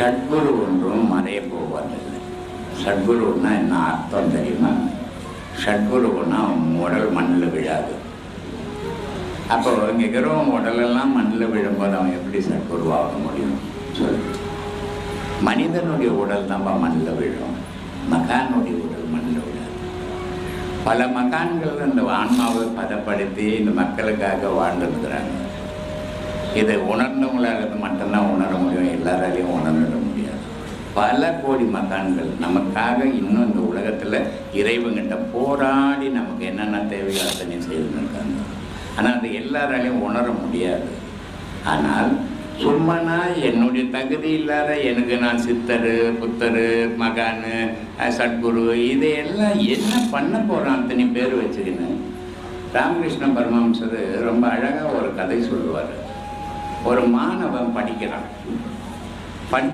ஷட்குரு ஒன்றும் மறைய போவதில்லை. ஷட்குருன்னா என்ன அர்த்தம் தெரியுமா? ஷட்குருன்னா உடல் மண்ணில் விழாது. அப்போ இங்கே இருக்கிறவன் உடலெல்லாம் மண்ணில் விழும்போது அவன் எப்படி சட்குருவாக முடியும்? சொல்லு. மனிதனுடைய உடல் தான் மண்ணில் விழும். மகானுடைய உடல் மண்ணில் விழாது. பல மகான்கள் இந்த ஆன்மாவை பதப்படுத்தி இந்த மக்களுக்காக வாழ்ந்துருக்கிறாங்க. இதை உணர்ந்தவங்களாக மட்டும் உணர முடியும் எல்லாராலையும் உணர்ந்துட முடியாது பல கோடி மகான்கள் நமக்காக இன்னும் இந்த உலகத்தில் இறைவங்கிட்ட போராடி நமக்கு என்னென்ன தேவையோ அத்தனையும் செய்துருக்காங்க ஆனால் அது எல்லாராலையும் உணர முடியாது. ஆனால் சும்மானா என்னுடைய தகுதி இல்லாத எனக்கு நான் சித்தர் புத்தர் மகான் சத்குரு இதையெல்லாம் என்ன பண்ண போகிறான் அத்தனை பேர் வச்சுக்கின்னு? ராமகிருஷ்ண பரமஹம்சர் ரொம்ப அழகாக ஒரு கதை சொல்லுவார். ஒரு மாணவன் படிக்கிறான்.